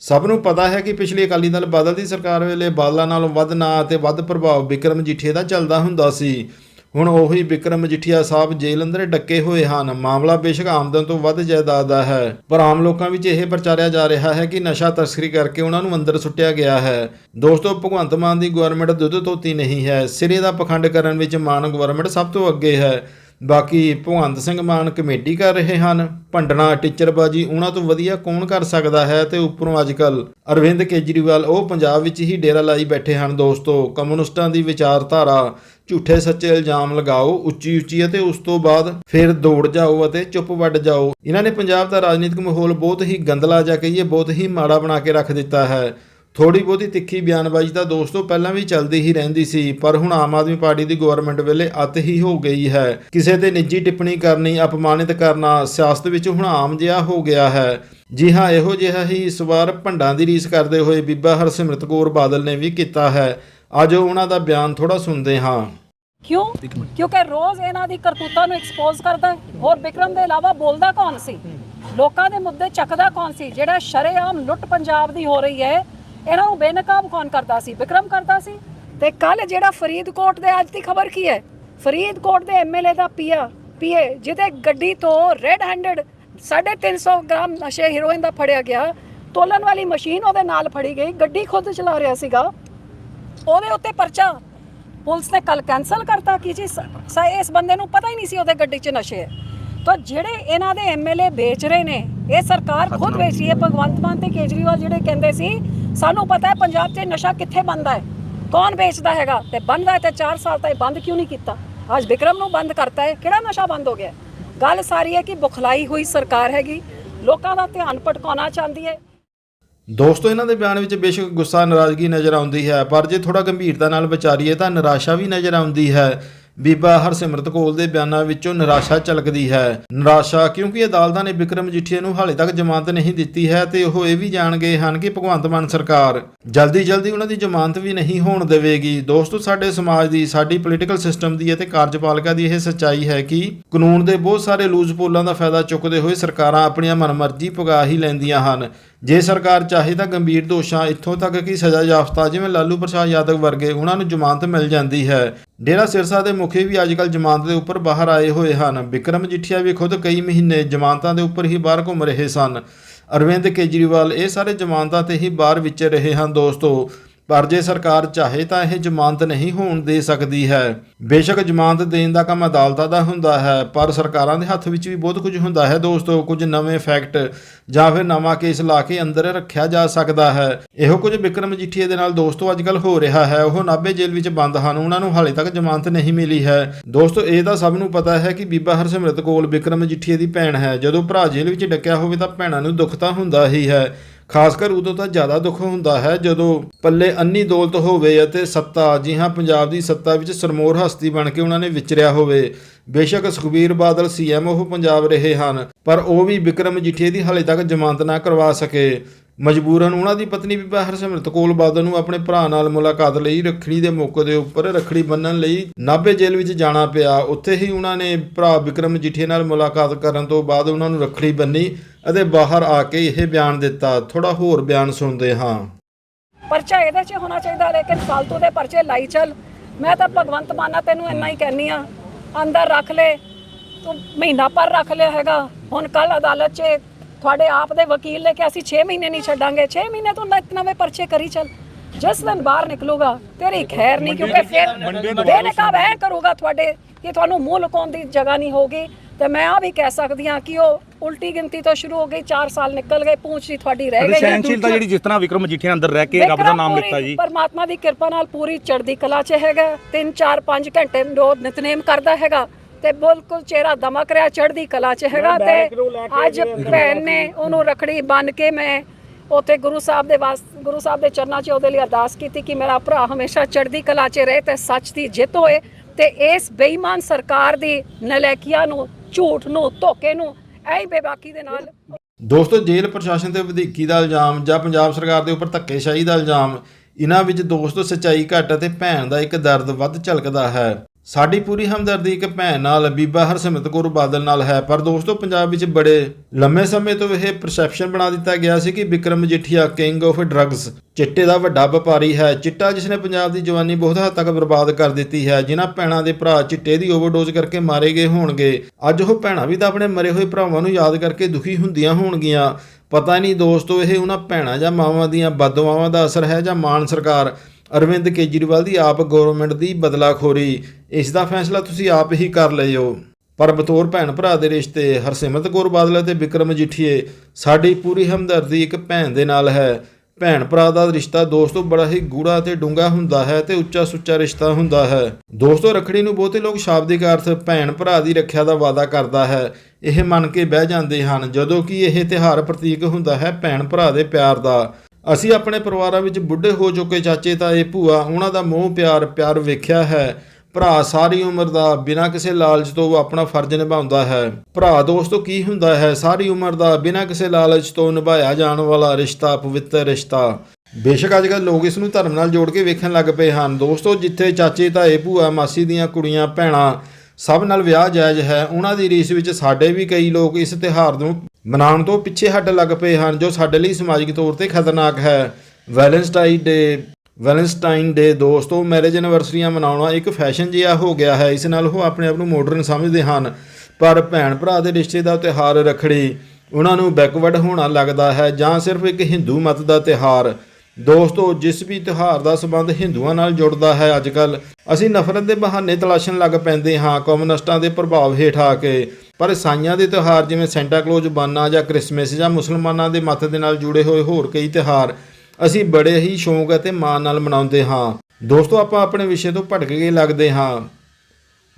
S4: ਸਭ ਨੂੰ ਪਤਾ ਹੈ ਕਿ ਪਿਛਲੀ ਅਕਾਲੀ ਦਲ ਬਾਦਲ ਦੀ ਸਰਕਾਰ ਵੇਲੇ ਬਾਦਲਾਂ ਨਾਲੋਂ ਵੱਧ ਨਾਂ ਅਤੇ ਵੱਧ ਪ੍ਰਭਾਵ ਵਿਕਰਮ ਮਜੀਠੀਆ ਦਾ ਚੱਲਦਾ ਹੁੰਦਾ ਸੀ। ਹੁਣ ਉਹੀ ਵਿਕਰਮ ਮਜੀਠੀਆ ਸਾਹਿਬ ਜੇਲ੍ਹ ਅੰਦਰ ਡੱਕੇ ਹੋਏ ਹਨ। ਮਾਮਲਾ ਬੇਸ਼ੱਕ ਆਮਦਨ ਤੋਂ ਵੱਧ ਜਾਇਦਾਦ ਦਾ ਹੈ। ਪਰ ਆਮ ਲੋਕਾਂ ਵਿੱਚ ਇਹ ਪ੍ਰਚਾਰਿਆ ਜਾ ਰਿਹਾ ਹੈ ਕਿ ਨਸ਼ਾ ਤਸਕਰੀ ਕਰਕੇ ਉਹਨਾਂ ਨੂੰ ਅੰਦਰ ਸੁੱਟਿਆ ਗਿਆ ਹੈ। ਦੋਸਤੋ, ਭਗਵੰਤ ਮਾਨ ਦੀ ਗਵਰਨਮੈਂਟ ਦੁੱਧ ਧੋਤੀ ਨਹੀਂ ਹੈ। ਸਿਰੇ ਦਾ ਪਖੰਡ ਕਰਨ ਵਿੱਚ ਮਾਨ ਗਵਰਨਮੈਂਟ ਸਭ ਤੋਂ ਅੱਗੇ ਹੈ। ਬਾਕੀ ਭਗਵੰਤ ਸਿੰਘ ਮਾਨ ਕਮੇਟੀ ਕਰ ਰਹੇ ਹਨ। ਭੰਡਣਾ ਟੀਚਰਬਾਜੀ ਉਹਨਾਂ ਤੋਂ ਵਧੀਆ ਕੌਣ ਕਰ ਸਕਦਾ ਹੈ ਤੇ ਉੱਪਰੋਂ ਅੱਜਕੱਲ ਅਰਵਿੰਦ ਕੇਜਰੀਵਾਲ, ਉਹ ਪੰਜਾਬ ਵਿੱਚ ਹੀ ਡੇਰਾ ਲਾਈ ਬੈਠੇ ਹਨ। ਦੋਸਤੋ, ਕਮਿਊਨਿਸਟਾਂ ਦੀ ਵਿਚਾਰਧਾਰਾ ਝੂਠੇ ਸੱਚੇ ਇਲਜ਼ਾਮ ਲਗਾਓ, ਉੱਚੀ ਉੱਚੀ ਅਤੇ ਉਸ ਤੋਂ ਬਾਅਦ ਫਿਰ ਦੌੜ ਜਾਓ ਅਤੇ ਚੁੱਪ ਵੱਡ ਜਾਓ। ਇਹਨਾਂ ਨੇ ਪੰਜਾਬ ਦਾ ਰਾਜਨੀਤਿਕ ਮਾਹੌਲ ਬਹੁਤ ਹੀ ਗੰਦਲਾ ਜਾਂ ਕਹੀਏ, ਬਹੁਤ ਹੀ ਮਾੜਾ ਬਣਾ ਕੇ ਰੱਖ ਦਿੱਤਾ ਹੈ। ਥੋੜੀ ਬਹੁਤੀ ਤਿੱਖੀ ਬਿਆਨਬਾਜ਼ੀ ਤਾਂ ਦੋਸਤੋ ਪਹਿਲਾਂ ਵੀ ਚੱਲਦੀ ਹੀ ਰਹਿੰਦੀ ਸੀ ਪਰ ਹੁਣ ਆਮ ਆਦਮੀ ਪਾਰਟੀ ਦੀ ਗਵਰਨਮੈਂਟ ਵੇਲੇ ਅੱਤ ਹੀ ਹੋ ਗਈ ਹੈ। ਕਿਸੇ ਤੇ ਨਿੱਜੀ ਟਿੱਪਣੀ ਕਰਨੀ ਅਪਮਾਨਿਤ ਕਰਨਾ ਸਿਆਸਤ ਵਿੱਚ ਹੁਣ ਆਮ ਜਿਹਾ ਹੋ ਗਿਆ ਹੈ। ਜੀ ਹਾਂ ਇਹੋ ਜਿਹਾ ਹੀ ਇਸ ਵਾਰ ਭੰਡਾਂ ਦੀ ਰੀਸ ਕਰਦੇ ਹੋਏ ਬੀਬਾ ਹਰਸਿਮਰਤ ਕੌਰ ਬਾਦਲ ਨੇ ਵੀ ਕੀਤਾ ਹੈ। ਅੱਜ ਉਹਨਾਂ ਦਾ ਬਿਆਨ ਥੋੜਾ ਸੁਣਦੇ ਹਾਂ।
S1: ਕਿਉਂ? ਕਿਉਂਕਿ ਰੋਜ਼ ਇਹਨਾਂ ਦੀ ਕਰਤੂਤਾਂ ਨੂੰ ਐਕਸਪੋਜ਼ ਕਰਦਾ। ਹੋਰ ਵਿਕਰਮ ਦੇ ਇਲਾਵਾ ਬੋਲਦਾ ਕੌਣ ਸੀ? ਲੋਕਾਂ ਦੇ ਮੁੱਦੇ ਚੱਕਦਾ ਕੌਣ ਸੀ? ਜਿਹੜਾ ਸ਼ਰੇਆਮ ਲੁੱਟ ਪੰਜਾਬ ਦੀ ਹੋ ਰਹੀ ਹੈ ਇਹਨਾਂ ਨੂੰ ਬੇਨਕਾਬ ਕੌਣ ਕਰਦਾ ਸੀ? ਵਿਕਰਮ ਕਰਦਾ ਸੀ? ਤੇ ਕੱਲ ਜਿਹੜਾ ਫਰੀਦਕੋਟ ਦੇ ਅੱਜ ਦੀ ਖਬਰ ਕੀ ਹੈ? ਫਰੀਦਕੋਟ ਦੇ ਐਮਐਲਏ ਦਾ ਪੀਆ ਪੀਏ ਜਿਹਦੇ ਗੱਡੀ ਤੋਂ ਰੈੱਡ ਹੈਂਡਡ 350 ਗ੍ਰਾਮ ਨਸ਼ੇ ਹੀਰੋਇਨ ਦਾ ਫੜਿਆ ਗਿਆ ਤੋਲਣ ਵਾਲੀ ਮਸ਼ੀਨ ਉਹਦੇ ਨਾਲ ਫੜੀ ਗਈ ਗੱਡੀ ਖੁਦ ਚਲਾ ਰਿਹਾ ਸੀਗਾ। ਉਹਦੇ ਉੱਤੇ ਪਰਚਾ। ਪੁਲਿਸ ਨੇ ਕੱਲ ਕੈਨਸਲ ਕਰਤਾ ਕਿ ਜੀ ਸ- ਇਸ ਬੰਦੇ ਨੂੰ ਪਤਾ ਹੀ ਨਹੀਂ ਸੀ ਉਹਦੇ ਗੱਡੀ 'ਚ ਨਸ਼ੇ ਹੈ। ਤਾਂ ਜਿਹੜੇ ਇਹਨਾਂ ਦੇ ਐਮਐਲਏ ਵੇਚ ਰਹੇ ਨੇ ਇਹ ਸਰਕਾਰ ਖੁਦ ਵੇਚ ਰਹੀ ਹੈ। ਭਗਵੰਤ ਮਾਨ ਤੇ ਕੇਜਰੀਵਾਲ ਜਿਹੜੇ ਕਹਿੰਦੇ ਸੀ ਸਾਨੂੰ ਪਤਾ ਹੈ ਪੰਜਾਬ 'ਚ ਨਸ਼ਾ ਕਿੱਥੇ ਬੰਦਾ ਹੈ, ਕੌਣ ਵੇਚਦਾ ਹੈਗਾ ਤੇ ਬੰਦਾ ਤੇ 4 ਸਾਲ ਤਾਈਂ ਬੰਦ ਕਿਉਂ ਨਹੀਂ ਕੀਤਾ? ਅੱਜ ਵਿਕਰਮ ਨੂੰ ਬੰਦ ਕਰਤਾ ਹੈ, ਕਿਹੜਾ ਨਸ਼ਾ ਬੰਦ ਹੋ ਗਿਆ? ਗੱਲ ਸਾਰੀ ਹੈ ਕਿ ਬੁਖਲਾਈ ਹੋਈ ਸਰਕਾਰ ਹੈਗੀ, ਲੋਕਾਂ ਦਾ ਧਿਆਨ ਭਟਕਾਉਣਾ ਚਾਹੁੰਦੀ ਹੈ।
S4: ਦੋਸਤੋ, ਇਹਨਾਂ ਦੇ ਬਿਆਨ ਵਿੱਚ ਬੇਸ਼ੱਕ ਗੁੱਸਾ, ਨਾਰਾਜ਼ਗੀ ਨਜ਼ਰ ਆਉਂਦੀ ਹੈ, ਪਰ ਜੇ ਥੋੜਾ ਗੰਭੀਰਤਾ ਨਾਲ ਵਿਚਾਰੀਏ ਤਾਂ ਨਿਰਾਸ਼ਾ ਵੀ ਨਜ਼ਰ ਆਉਂਦੀ ਹੈ। ਬੀਬਾ ਹਰਸਿਮਰਤ ਕੌਰ ਦੇ ਬਿਆਨਾਂ ਵਿੱਚੋਂ ਨਿਰਾਸ਼ਾ ਝਲਕਦੀ ਹੈ। ਨਿਰਾਸ਼ਾ ਕਿਉਂਕਿ ਅਦਾਲਤਾਂ ਨੇ ਵਿਕਰਮ ਮਜੀਠੀਆ ਨੂੰ ਹਾਲੇ ਤੱਕ ਜ਼ਮਾਨਤ ਨਹੀਂ ਦਿੱਤੀ ਹੈ ਤੇ ਉਹ ਇਹ ਵੀ ਜਾਣ ਗਏ ਹਨ ਕਿ ਭਗਵੰਤ ਮਾਨ ਸਰਕਾਰ ਜਲਦੀ ਜਲਦੀ ਉਹਨਾਂ ਦੀ ਜ਼ਮਾਨਤ ਵੀ ਨਹੀਂ ਹੋਣ ਦੇਵੇਗੀ। ਦੋਸਤੋ, ਸਾਡੇ ਸਮਾਜ ਦੀ, ਸਾਡੀ ਪੋਲੀਟੀਕਲ ਸਿਸਟਮ ਦੀ ਅਤੇ ਕਾਰਜਪਾਲਿਕਾ ਦੀ ਇਹ ਸੱਚਾਈ ਹੈ ਕਿ ਕਾਨੂੰਨ ਦੇ ਬਹੁਤ ਸਾਰੇ ਲੂਜ਼ ਪੋਲਾਂ ਦਾ ਫਾਇਦਾ ਚੁੱਕਦੇ ਹੋਏ ਸਰਕਾਰਾਂ ਆਪਣੀਆਂ ਮਨਮਰਜ਼ੀ ਪੁਗਾ ਹੀ ਲੈਂਦੀਆਂ ਹਨ। ਜੇ ਸਰਕਾਰ ਚਾਹੇ ਤਾਂ ਗੰਭੀਰ ਦੋਸ਼ਾਂ ਇੱਥੋਂ ਤੱਕ ਕਿ ਸਜ਼ਾ ਯਾਫਤਾ, ਜਿਵੇਂ ਲਾਲੂ ਪ੍ਰਸਾਦ ਯਾਦਵ ਵਰਗੇ, ਉਹਨਾਂ ਨੂੰ ਜ਼ਮਾਨਤ ਮਿਲ ਜਾਂਦੀ ਹੈ। ਡੇਰਾ ਸਿਰਸਾ ਦੇ ਮੁਖੀ ਵੀ ਅੱਜਕੱਲ ਜ਼ਮਾਨਤ ਦੇ ਉੱਪਰ ਬਾਹਰ ਆਏ ਹੋਏ ਹਨ। ਵਿਕਰਮ ਜੀਠੀਆ ਵੀ ਖੁਦ ਕਈ ਮਹੀਨੇ ਜ਼ਮਾਨਤਾਂ ਦੇ ਉੱਪਰ ਹੀ ਬਾਹਰ ਘੁੰਮ ਰਹੇ ਸਨ। ਅਰਵਿੰਦ ਕੇਜਰੀਵਾਲ ਇਹ ਸਾਰੇ ਜ਼ਮਾਨਤਾਂ ਤੇ ਹੀ ਬਾਹਰ ਵਿਚਰ ਰਹੇ ਹਨ ਦੋਸਤੋ। ਪਰ ਜੇ ਸਰਕਾਰ ਚਾਹੇ ਤਾਂ ਇਹ ਜ਼ਮਾਨਤ ਨਹੀਂ ਹੋਣ ਦੇ ਸਕਦੀ ਹੈ। ਬੇਸ਼ੱਕ ਜ਼ਮਾਨਤ ਦੇਣ ਦਾ ਕੰਮ ਅਦਾਲਤਾਂ ਦਾ ਹੁੰਦਾ ਹੈ, ਪਰ ਸਰਕਾਰਾਂ ਦੇ ਹੱਥ ਵਿੱਚ ਵੀ ਬਹੁਤ ਕੁਝ ਹੁੰਦਾ ਹੈ ਦੋਸਤੋ, ਕੁਝ ਨਵੇਂ ਫੈਕਟ ਜਾਂ ਫਿਰ ਨਵਾਂ ਕੇਸ ਲਾ ਕੇ ਅੰਦਰ ਰੱਖਿਆ ਜਾ ਸਕਦਾ ਹੈ। ਇਹੋ ਕੁਝ ਵਿਕਰਮ ਮਜੀਠੀਆ ਦੇ ਨਾਲ ਦੋਸਤੋ ਅੱਜਕੱਲ ਹੋ ਰਿਹਾ ਹੈ, ਉਹ ਨਾਭੇ ਜੇਲ੍ਹ ਵਿੱਚ ਬੰਦ ਹਨ, ਉਹਨਾਂ ਨੂੰ ਹਾਲੇ ਤੱਕ ਜ਼ਮਾਨਤ ਨਹੀਂ ਮਿਲੀ ਹੈ। ਦੋਸਤੋ, ਇਹ ਤਾਂ ਸਭ ਨੂੰ ਪਤਾ ਹੈ ਕਿ ਬੀਬਾ ਹਰਸਿਮਰਤ ਕੋਲ ਵਿਕਰਮ ਮਜੀਠੀਆ ਦੀ ਭੈਣ ਹੈ, ਜਦੋਂ ਭਰਾ ਜੇਲ੍ਹ ਵਿੱਚ ਡੱਕਿਆ ਹੋਵੇ ਤਾਂ ਭੈਣਾਂ ਨੂੰ ਦੁੱਖ ਤਾਂ ਹੁੰਦਾ ਹੀ ਹੈ। ਖਾਸ ਕਰ ਉਦੋਂ ਤਾਂ ਜ਼ਿਆਦਾ ਦੁੱਖ ਹੁੰਦਾ ਹੈ ਜਦੋਂ ਪੱਲੇ ਅੰਨੀ ਦੌਲਤ ਹੋਵੇ ਅਤੇ ਸੱਤਾ ਜੀ ਹਾਂ ਪੰਜਾਬ ਦੀ ਸੱਤਾ ਵਿੱਚ ਸਰਮੋਰ ਹਸਤੀ ਬਣ ਕੇ ਉਹਨਾਂ ਨੇ ਵਿਚਰਿਆ ਹੋਵੇ। ਬੇਸ਼ੱਕ ਸੁਖਬੀਰ ਬਾਦਲ ਸੀਐਮ ਉਹ ਪੰਜਾਬ ਰਹੇ ਹਨ, ਪਰ ਉਹ ਵੀ ਵਿਕਰਮ ਜੀਠੇ ਦੀ ਹਾਲੇ ਤੱਕ ਜ਼ਮਾਨਤ ਨਾ ਕਰਵਾ ਸਕੇ। ਮਜਬੂਰਨ ਉਹਨਾਂ ਦੀ ਪਤਨੀ ਬੀਬਾ ਹਰਸਿਮਰਤ ਕੌਰ ਬਾਦਲ ਨੂੰ ਆਪਣੇ ਭਰਾ ਨਾਲ ਮੁਲਾਕਾਤ ਲਈ ਰੱਖੜੀ ਦੇ ਮੌਕੇ ਦੇ ਉੱਪਰ ਰੱਖੜੀ ਬੰਨਣ ਲਈ ਨਾਭੇ ਜੇਲ੍ਹ ਵਿੱਚ ਜਾਣਾ ਪਿਆ। ਉੱਥੇ ਹੀ ਉਹਨਾਂ ਨੇ ਭਰਾ ਵਿਕਰਮ ਜੀਠੇ ਨਾਲ ਮੁਲਾਕਾਤ ਕਰਨ ਤੋਂ ਬਾਅਦ ਉਹਨਾਂ ਨੂੰ ਰੱਖੜੀ ਬੰਨੀ ਅਤੇ ਬਾਹਰ ਆ ਕੇ ਇਹ ਬਿਆਨ ਦਿੱਤਾ। ਥੋੜਾ ਹੋਰ ਬਿਆਨ ਸੁਣਦੇ ਹਾਂ।
S1: ਪਰਚਾ ਇਹਦੇ 'ਚ ਹੋਣਾ ਚਾਹੀਦਾ, ਲੇਕਿਨ ਫालतू ਦੇ ਪਰਚੇ ਲਾਈ ਚੱਲ। ਮੈਂ ਤਾਂ ਭਗਵੰਤ ਮਾਨਾ ਤੈਨੂੰ ਇੰਨਾ ਹੀ ਕਹਿੰਨੀ ਆ ਅੰਦਰ ਰੱਖ ਲੈ, ਤੂੰ ਮਹੀਨਾ ਪਰ ਰੱਖ ਲਿਆ ਹੈਗਾ। ਹੁਣ ਕੱਲ ਅਦਾਲਤ 'ਚ ਤੁਹਾਡੇ ਆਪ ਦੇ ਵਕੀਲ ਨੇ ਕਿ ਅਸੀਂ 6 ਮਹੀਨੇ ਨਹੀਂ ਛੱਡਾਂਗੇ 6 ਮਹੀਨੇ ਤੋਂ ਨਵੇਂ ਨਵੇਂ ਪਰਚੇ ਕਰੀ ਚੱਲ। ਜਿਸ ਦਿਨ ਬਾਹਰ ਨਿਕਲੂਗਾ ਤੇਰੀ ਖੈਰ ਨਹੀਂ ਕਿਉਂਕਿ ਫਿਰ ਬੇਨਕਾਬ ਐ ਕਰੂਗਾ ਤੁਹਾਡੇ ਕਿ ਤੁਹਾਨੂੰ ਮੂੰਹ ਲੁਕਾਉਣ ਦੀ ਜਗ੍ਹਾ ਨਹੀਂ ਹੋਗੀ ਤੇ ਮੈਂ ਆ ਵੀ ਕਹਿ ਸਕਦੀ ਹਾਂ ਕਿ ਉਹ ਉਲਟੀ ਗਿਣਤੀ ਤੋਂ ਸ਼ੁਰੂ ਹੋ ਗਈ 4 ਸਾਲ ਨਿਕਲ ਗਏ ਪੂੰਛ ਦੀ ਤੁਹਾਡੀ ਰਹਿ ਗਈ।
S2: ਸਹਿਨਸ਼ੀਲਤਾ ਜਿਹੜੀ ਜਿਸ ਤਰ੍ਹਾਂ ਵਿਕਰਮ ਮਜੀਠੀਆ ਅੰਦਰ ਰਹਿ ਕੇ ਰੱਬ ਦਾ ਨਾਮ ਲਿੱਤਾ ਜੀ।
S1: ਪਰਮਾਤਮਾ ਦੀ ਕਿਰਪਾ ਨਾਲ ਪੂਰੀ ਚੜ੍ਹਦੀ ਕਲਾ 'ਚ ਹੈਗਾ 3 4 5 ਘੰਟੇ ਰੋਜ਼ ਨਿਤਨੇਮ ਕਰਦਾ ਹੈਗਾ। ਤੇ ਬਿਲਕੁਲ ਚਿਹਰਾ ਦਮਕ ਰਿਹਾ ਚੜ੍ਹਦੀ ਕਲਾ 'ਚ ਹੈਗਾ ਤੇ ਅੱਜ ਭੈਣ ਨੇ ਉਹਨੂੰ ਰਖੜੀ ਬੰਨ ਕੇ ਮੈਂ ਉੱਥੇ ਗੁਰੂ ਸਾਹਿਬ ਦੇ ਵਾਸ ਗੁਰੂ ਸਾਹਿਬ ਦੇ ਚਰਨਾਂ 'ਚ ਉਹਦੇ ਲਈ ਅਰਦਾਸ ਕੀਤੀ ਕਿ ਮੇਰਾ ਭਰਾ ਹਮੇਸ਼ਾ ਚੜ੍ਹਦੀ ਕਲਾ 'ਚ ਰਹੇ ਤੇ ਸੱਚ ਦੀ ਜਿੱਤ ਹੋਏ ਤੇ ਇਸ ਬੇਈਮਾਨ ਸਰਕਾਰ ਦੀ ਨਲੈਕੀਆਂ ਨੂੰ ਝੂਠ ਨੂੰ ਧੋਖੇ ਨੂੰ ਐਹੀ ਬੇਬਾਕੀ ਦੇ ਨਾਲ
S4: ਦੋਸਤੋ ਜੇਲ੍ਹ ਪ੍ਰਸ਼ਾਸਨ ਤੇ ਵਧੀਕੀ ਦਾ ਇਲਜ਼ਾਮ ਜਾਂ ਪੰਜਾਬ ਸਰਕਾਰ ਦੇ ਉੱਪਰ ਧੱਕੇਸ਼ਾਹੀ ਦਾ ਇਲਜ਼ਾਮ ਇਹਨਾਂ ਵਿੱਚ ਦੋਸਤੋ ਸੱਚਾਈ ਘੱਟ ਅਤੇ ਭੈਣ ਦਾ ਇੱਕ ਦਰਦ ਵੱਧ ਝਲਕਦਾ ਹੈ। ਸਾਡੀ ਪੂਰੀ ਹਮਦਰਦੀ ਇੱਕ ਭੈਣ ਨਾਲ, ਬੀਬਾ ਹਰਸਿਮਰਤ ਕੌਰ ਬਾਦਲ ਨਾਲ ਹੈ, ਪਰ ਦੋਸਤੋ, ਪੰਜਾਬ ਵਿੱਚ ਬੜੇ ਲੰਮੇ ਸਮੇਂ ਤੋਂ ਇਹ ਪਰਸੈਪਸ਼ਨ ਬਣਾ ਦਿੱਤਾ ਗਿਆ ਸੀ ਕਿ Vikram Majithia king of drugs ਚਿੱਟੇ ਦਾ ਵੱਡਾ ਵਪਾਰੀ ਹੈ। ਚਿੱਟਾ ਜਿਸ ਨੇ ਪੰਜਾਬ ਦੀ ਜਵਾਨੀ ਬਹੁਤ ਹੱਦ ਤੱਕ ਬਰਬਾਦ ਕਰ ਦਿੱਤੀ ਹੈ, ਜਿਨ੍ਹਾਂ ਭੈਣਾਂ ਦੇ ਭਰਾ ਚਿੱਟੇ ਦੀ ਓਵਰਡੋਜ਼ ਕਰਕੇ ਮਾਰੇ ਗਏ ਹੋਣਗੇ। ਅੱਜ ਉਹ ਭੈਣਾਂ ਵੀ ਤਾਂ ਆਪਣੇ ਮਰੇ ਹੋਏ ਭਰਾਵਾਂ ਨੂੰ ਯਾਦ ਕਰਕੇ ਦੁਖੀ ਹੁੰਦੀਆਂ ਹੋਣਗੀਆਂ। ਪਤਾ ਨਹੀਂ ਦੋਸਤੋ, ਇਹ ਉਹਨਾਂ ਭੈਣਾਂ ਜਾਂ ਮਾਵਾਂ ਦੀਆਂ ਬਦਦੁਆਵਾਂ ਦਾ ਅਸਰ ਹੈ ਜਾਂ ਮਾਨ ਸਰਕਾਰ ਅਰਵਿੰਦ ਕੇਜਰੀਵਾਲ ਦੀ ਆਪ ਗਵਰਨਮੈਂਟ ਦੀ ਬਦਲਾਖੋਰੀ। ਇਸ ਦਾ ਫੈਸਲਾ ਤੁਸੀਂ ਆਪ ਹੀ ਕਰ ਲਿਓ ਪਰ ਬਤੌਰ ਭੈਣ ਭਰਾ ਦੇ ਰਿਸ਼ਤੇ ਹਰਸਿਮਰਤ ਕੌਰ ਬਾਦਲ ਅਤੇ ਵਿਕਰਮ ਮਜੀਠੀਏ ਸਾਡੀ ਪੂਰੀ ਹਮਦਰਦੀ ਇੱਕ ਭੈਣ ਦੇ ਨਾਲ ਹੈ। ਭੈਣ ਭਰਾ ਦਾ ਰਿਸ਼ਤਾ ਦੋਸਤੋ ਬੜਾ ਹੀ ਗੂੜਾ ਤੇ ਡੂੰਘਾ ਹੁੰਦਾ ਹੈ ਤੇ ਉੱਚਾ ਸੁੱਚਾ ਰਿਸ਼ਤਾ ਹੁੰਦਾ ਹੈ। ਦੋਸਤੋ ਰੱਖੜੀ ਨੂੰ ਬਹੁਤੇ ਲੋਕ ਸ਼ਾਬਦਿਕ ਅਰਥ ਭੈਣ ਭਰਾ ਦੀ ਰੱਖਿਆ ਦਾ ਵਾਅਦਾ ਕਰਦਾ ਹੈ। ਇਹ ਮੰਨ ਕੇ ਬਹਿ ਜਾਂਦੇ ਹਨ, ਜਦੋਂ ਕਿ ਇਹ ਤਿਉਹਾਰ ਪ੍ਰਤੀਕ ਹੁੰਦਾ ਹੈ ਭੈਣ ਭਰਾ ਦੇ ਪਿਆਰ ਦਾ। ਅਸੀਂ ਆਪਣੇ ਪਰਿਵਾਰਾਂ ਵਿੱਚ ਬੁੱਢੇ ਹੋ ਚੁੱਕੇ ਚਾਚੇ, ਤਾਏ, ਭੂਆ, ਉਹਨਾਂ ਦਾ ਮੋਹ, ਪਿਆਰ ਪਿਆਰ ਵੇਖਿਆ ਹੈ। ਭਰਾ ਸਾਰੀ ਉਮਰ ਦਾ ਬਿਨਾਂ ਕਿਸੇ ਲਾਲਚ ਤੋਂ ਆਪਣਾ ਫਰਜ਼ ਨਿਭਾਉਂਦਾ ਹੈ। ਭਰਾ ਦੋਸਤੋ, ਕੀ ਹੁੰਦਾ ਹੈ? ਸਾਰੀ ਉਮਰ ਦਾ ਬਿਨਾਂ ਕਿਸੇ ਲਾਲਚ ਤੋਂ ਨਿਭਾਇਆ ਜਾਣ ਵਾਲਾ ਰਿਸ਼ਤਾ, ਪਵਿੱਤਰ ਰਿਸ਼ਤਾ। ਬੇਸ਼ੱਕ ਅੱਜ ਕੱਲ੍ਹ ਲੋਕ ਇਸ ਨੂੰ ਧਰਮ ਨਾਲ ਜੋੜ ਕੇ ਵੇਖਣ ਲੱਗ ਪਏ ਹਨ। ਦੋਸਤੋ, ਜਿੱਥੇ ਚਾਚੇ, ਤਾਏ, ਭੂਆ, ਮਾਸੀ ਦੀਆਂ ਕੁੜੀਆਂ, ਭੈਣਾਂ ਸਭ ਨਾਲ ਵਿਆਹ ਜਾਇਜ਼ ਹੈ, ਉਹਨਾਂ ਦੀ ਰੀਸ ਵਿੱਚ ਸਾਡੇ ਵੀ ਕਈ ਲੋਕ ਇਸ ਤਿਉਹਾਰ ਨੂੰ ਮਨਾਉਣ ਤੋਂ ਪਿੱਛੇ ਹਟ ਲੱਗ ਪਏ ਹਨ, ਜੋ ਸਾਡੇ ਲਈ ਸਮਾਜਿਕ ਤੌਰ ਤੇ ਖਤਰਨਾਕ ਹੈ। ਵੈਲੈਂਟਾਈਨ ਡੇ ਵੈਲੈਂਟਾਈਨ ਡੇ ਦੋਸਤੋ ਮੈਰਿਜ ਐਨਵਰਸਰੀਆਂ ਮਨਾਉਣਾ ਇੱਕ ਫੈਸ਼ਨ ਜਿਹਾ ਹੋ ਗਿਆ ਹੈ। ਇਸ ਨਾਲ ਉਹ ਆਪਣੇ ਆਪ ਨੂੰ ਮਾਡਰਨ ਸਮਝਦੇ ਹਨ। ਪਰ ਭੈਣ ਭਰਾ ਦੇ ਰਿਸ਼ਤੇ ਦਾ ਤਿਉਹਾਰ ਰੱਖੜੀ, ਉਹਨਾਂ ਨੂੰ ਬੈਕਵਰਡ ਹੋਣਾ ਲੱਗਦਾ ਹੈ ਜਾਂ ਸਿਰਫ ਇੱਕ ਹਿੰਦੂ ਮਤ ਦਾ ਤਿਉਹਾਰ। ਦੋਸਤੋ, ਜਿਸ ਵੀ ਤਿਉਹਾਰ ਦਾ ਸੰਬੰਧ ਹਿੰਦੂਆਂ ਨਾਲ ਜੁੜਦਾ ਹੈ ਅੱਜਕੱਲ ਅਸੀਂ ਨਫ਼ਰਤ ਦੇ ਬਹਾਨੇ ਤਲਾਸ਼ਣ ਲੱਗ ਪੈਂਦੇ ਹਾਂ ਕਮਿਊਨਿਸਟਾਂ ਦੇ ਪ੍ਰਭਾਵ ਹੇਠ ਆ ਕੇ। ਪਰ ਈਸਾਈਆਂ ਦੇ ਤਿਉਹਾਰ ਜਿਵੇਂ ਸੈਂਟਾ ਕਲੋਜ਼ ਬਾਨਾ ਜਾਂ ਕ੍ਰਿਸਮਸ ਜਾਂ ਮੁਸਲਮਾਨਾਂ ਦੇ ਮਤ ਦੇ ਨਾਲ ਜੁੜੇ ਹੋਏ ਹੋਰ ਕਈ ਤਿਉਹਾਰ ਅਸੀਂ ਬੜੇ ਹੀ ਸ਼ੌਂਕ ਅਤੇ ਮਾਣ ਨਾਲ ਮਨਾਉਂਦੇ ਹਾਂ। ਦੋਸਤੋ, ਆਪਾਂ ਆਪਣੇ ਵਿਸ਼ੇ ਤੋਂ ਭਟਕ ਕੇ ਲੱਗਦੇ ਹਾਂ।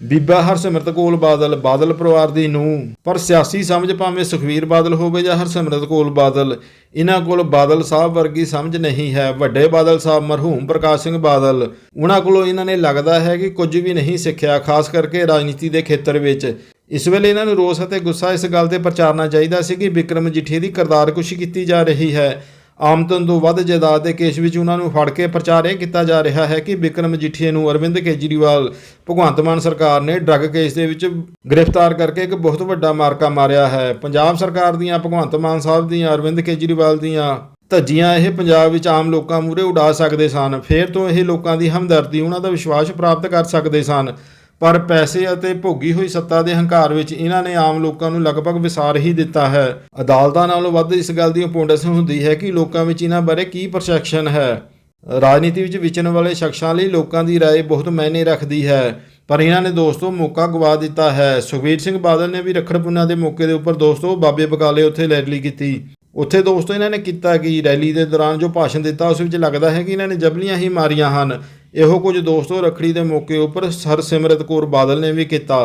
S4: ਬੀਬਾ ਹਰਸਿਮਰਤ ਕੌਰ ਬਾਦਲ ਬਾਦਲ ਪਰਿਵਾਰ ਦੀ ਨੂੰਹ। ਪਰ ਸਿਆਸੀ ਸਮਝ ਭਾਵੇਂ ਸੁਖਵੀਰ ਬਾਦਲ ਹੋਵੇ ਜਾਂ ਹਰਸਿਮਰਤ ਕੌਰ ਬਾਦਲ ਇਹਨਾਂ ਕੋਲ ਬਾਦਲ ਸਾਹਿਬ ਵਰਗੀ ਸਮਝ ਨਹੀਂ ਹੈ। ਵੱਡੇ ਬਾਦਲ ਸਾਹਿਬ ਮਰਹੂਮ ਪ੍ਰਕਾਸ਼ ਸਿੰਘ ਬਾਦਲ ਉਹਨਾਂ ਕੋਲੋਂ ਇਹਨਾਂ ਨੇ ਲੱਗਦਾ ਹੈ ਕਿ ਕੁਝ ਵੀ ਨਹੀਂ ਸਿੱਖਿਆ, ਖਾਸ ਕਰਕੇ ਰਾਜਨੀਤੀ ਦੇ ਖੇਤਰ ਵਿੱਚ। ਇਸ ਵੇਲੇ ਇਹਨਾਂ ਨੂੰ ਰੋਸ ਅਤੇ ਗੁੱਸਾ ਇਸ ਗੱਲ ਤੇ ਪ੍ਰਚਾਰਨਾ ਚਾਹੀਦਾ ਸੀ ਕਿ ਵਿਕਰਮ ਜਠੀਏ ਦੀ ਕਰਤਾਰਕੁਸ਼ੀ ਕੀਤੀ ਜਾ ਰਹੀ ਹੈ। ਆਮਦਨ ਤੋਂ ਵੱਧ ਜਾਇਦਾਦ ਦੇ ਕੇਸ ਵਿੱਚ ਉਹਨਾਂ ਨੂੰ ਫੜ ਕੇ ਪ੍ਰਚਾਰ ਇਹ ਕੀਤਾ ਜਾ ਰਿਹਾ ਹੈ ਕਿ ਵਿਕਰਮ ਜਠੀਏ ਨੂੰ ਅਰਵਿੰਦ ਕੇਜਰੀਵਾਲ, ਭਗਵੰਤ ਮਾਨ ਸਰਕਾਰ ਨੇ ਡਰੱਗ ਕੇਸ ਦੇ ਵਿੱਚ ਗ੍ਰਿਫਤਾਰ ਕਰਕੇ ਇੱਕ ਬਹੁਤ ਵੱਡਾ ਮਾਰਕਾ ਮਾਰਿਆ ਹੈ। ਪੰਜਾਬ ਸਰਕਾਰ ਦੀਆਂ, ਭਗਵੰਤ ਮਾਨ ਸਾਹਿਬ ਦੀਆਂ, ਅਰਵਿੰਦ ਕੇਜਰੀਵਾਲ ਦੀਆਂ ਧੱਜੀਆਂ ਇਹ ਪੰਜਾਬ ਵਿੱਚ ਆਮ ਲੋਕਾਂ ਮੂਹਰੇ ਉਡਾ ਸਕਦੇ ਸਨ। ਫੇਰ ਤੋਂ ਇਹ ਲੋਕਾਂ ਦੀ ਹਮਦਰਦੀ, ਉਹਨਾਂ ਦਾ ਵਿਸ਼ਵਾਸ ਪ੍ਰਾਪਤ ਕਰ ਸਕਦੇ ਸਨ। ਪਰ ਪੈਸੇ ਅਤੇ ਭੋਗੀ ਹੋਈ ਸੱਤਾ ਦੇ ਹੰਕਾਰ ਵਿੱਚ ਇਹਨਾਂ ਨੇ ਆਮ ਲੋਕਾਂ ਨੂੰ ਲਗਭਗ ਵਿਸਾਰ ਹੀ ਦਿੱਤਾ ਹੈ ਅਦਾਲਤਾਂ ਨਾਲੋਂ ਵੱਧ ਇਸ ਗੱਲ ਦੀ ਪੌਂਡਸ ਹੁੰਦੀ ਹੈ ਕਿ ਲੋਕਾਂ ਵਿੱਚ ਇਹਨਾਂ ਬਾਰੇ ਕੀ ਪਰਸੈਪਸ਼ਨ ਹੈ ਰਾਜਨੀਤੀ ਵਿੱਚ ਵਿਚਰਨ ਵਾਲੇ ਸ਼ਖਸਾਂ ਲਈ ਲੋਕਾਂ ਦੀ رائے ਬਹੁਤ ਮਾਇਨੇ ਰੱਖਦੀ ਹੈ ਪਰ ਇਹਨਾਂ ਨੇ ਦੋਸਤੋ ਮੌਕਾ ਗਵਾ ਦਿੱਤਾ ਹੈ ਸੁਖਬੀਰ ਸਿੰਘ ਬਾਦਲ ਨੇ ਵੀ ਰੱਖੜ ਪੁੰਨਾ ਦੇ ਮੌਕੇ ਦੇ ਉੱਪਰ ਦੋਸਤੋ ਬਾਬੇ ਬਕਾਲੇ ਉੱਥੇ ਰੈਲੀ ਕੀਤੀ ਉੱਥੇ ਦੋਸਤੋ ਇਹਨਾਂ ਨੇ ਕੀਤਾ ਕਿ ਰੈਲੀ ਦੇ ਦੌਰਾਨ ਜੋ ਭਾਸ਼ਣ ਦਿੱਤਾ ਉਸ ਵਿੱਚ ਲੱਗਦਾ ਹੈ ਕਿ ਇਹਨਾਂ ਨੇ ਜਬਲੀਆਂ ਹੀ ਮਾਰੀਆਂ ਹਨ ਇਹੋ ਕੁਝ ਦੋਸਤੋ ਰੱਖੜੀ ਦੇ ਮੌਕੇ ਉੱਪਰ ਹਰਸਿਮਰਤ ਕੌਰ ਬਾਦਲ ਨੇ ਵੀ ਕੀਤਾ।